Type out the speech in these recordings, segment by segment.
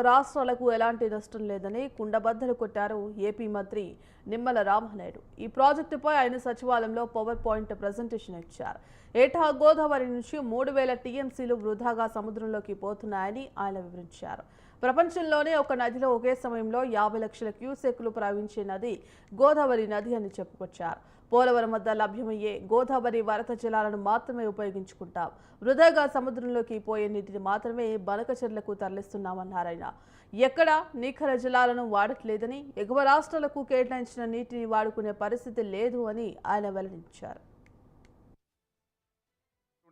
రాష్ట్రాలకు ఎలాంటి నష్టం లేదని కుండబద్దలు కొట్టారు ఏపీ మంత్రి నిమ్మల రామనాయుడు. ఈ ప్రాజెక్టుపై ఆయన సచివాలయంలో పవర్ పాయింట్ ప్రజెంటేషన్ ఇచ్చారు. ఏటా గోదావరి నుంచి మూడు వేల టీఎంసీలు వృధాగా సముద్రంలోకి పోతున్నాయని ఆయన వివరించారు. ప్రపంచంలోనే ఒక నదిలో ఒకే సమయంలో యాభై లక్షల క్యూసెక్లు ప్రవహించే నది గోదావరి నది అని చెప్పుకొచ్చారు. పోలవరం వద్ద లభ్యమయ్యే గోదావరి వరద జలాలను మాత్రమే ఉపయోగించుకుంటాం. వృధాగా సముద్రంలోకి పోయే నీటిని మాత్రమే బనకచెర్లకు తరలిస్తున్నామన్నారాయన ఎక్కడా నిఖర జలాలను వాడట్లేదని ఎగువ రాష్ట్రాలకు కేటాయించిన నీటిని వాడుకునే పరిస్థితి లేదు అని ఆయన వెల్లడించారు.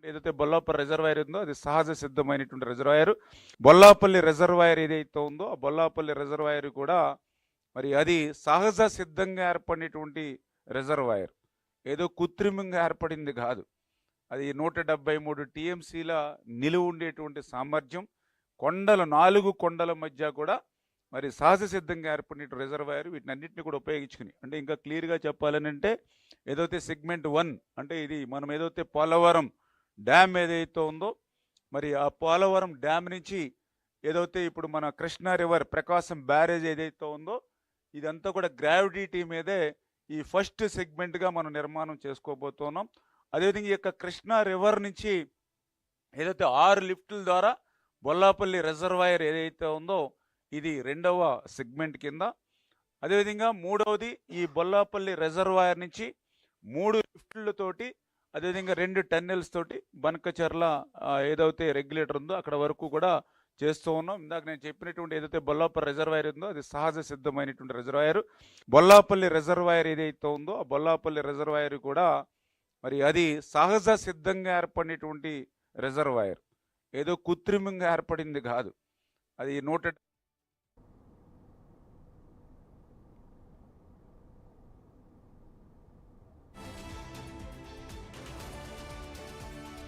ఏదైతే బొల్లాపల్లి రిజర్వాయర్ ఉందో అది సహజ సిద్ధమైనటువంటి రిజర్వాయర్. బొల్లాపల్లి రిజర్వాయర్ ఏదైతే ఉందో ఆ బొల్లాపల్లి రిజర్వాయర్ కూడా మరి అది సహజ సిద్ధంగా ఏర్పడినటువంటి రిజర్వాయర్. ఏదో కృత్రిమంగా ఏర్పడింది కాదు. అది నూట డెబ్బై మూడు టీఎంసీల నిలువ ఉండేటువంటి సామర్థ్యం. కొండల నాలుగు కొండల మధ్య కూడా మరి సహజ సిద్ధంగా ఏర్పడిన రిజర్వాయర్ వీటిని అన్నింటినీ కూడా ఉపయోగించుకుని అంటే ఇంకా క్లియర్గా చెప్పాలని అంటే ఏదైతే సెగ్మెంట్ వన్ అంటే ఇది మనం ఏదైతే పోలవరం డ్యామ్ ఏదైతే ఉందో మరి ఆ పోలవరం డ్యామ్ నుంచి ఏదైతే ఇప్పుడు మన కృష్ణా రివర్ ప్రకాశం బ్యారేజ్ ఏదైతే ఉందో ఇదంతా కూడా గ్రావిటీ మీదే ఈ ఫస్ట్ సెగ్మెంట్గా మనం నిర్మాణం చేసుకోబోతున్నాం. అదేవిధంగా ఈ యొక్క కృష్ణా రివర్ నుంచి ఏదైతే ఆరు లిఫ్టుల ద్వారా బొల్లాపల్లి రిజర్వాయర్ ఏదైతే ఉందో ఇది రెండవ సెగ్మెంట్ కింద. అదేవిధంగా మూడవది ఈ బొల్లాపల్లి రిజర్వాయర్ నుంచి మూడు లిఫ్టులతోటి అదేవిధంగా రెండు టన్నెల్స్ తోటి బనకచర్ల ఏదైతే రెగ్యులేటర్ ఉందో అక్కడ వరకు కూడా చేస్తూ ఉన్నాం. ఇందాక నేను చెప్పినటువంటి ఏదైతే బొల్లాపల్లి రిజర్వాయర్ ఉందో అది సహజ సిద్ధమైనటువంటి రిజర్వాయర్. బొల్లాపల్లి రిజర్వాయర్ ఏదైతే ఉందో ఆ బొల్లాపల్లి రిజర్వాయర్ కూడా మరి అది సహజ సిద్ధంగా ఏర్పడినటువంటి రిజర్వాయర్. ఏదో కృత్రిమంగా ఏర్పడింది కాదు. అది నూట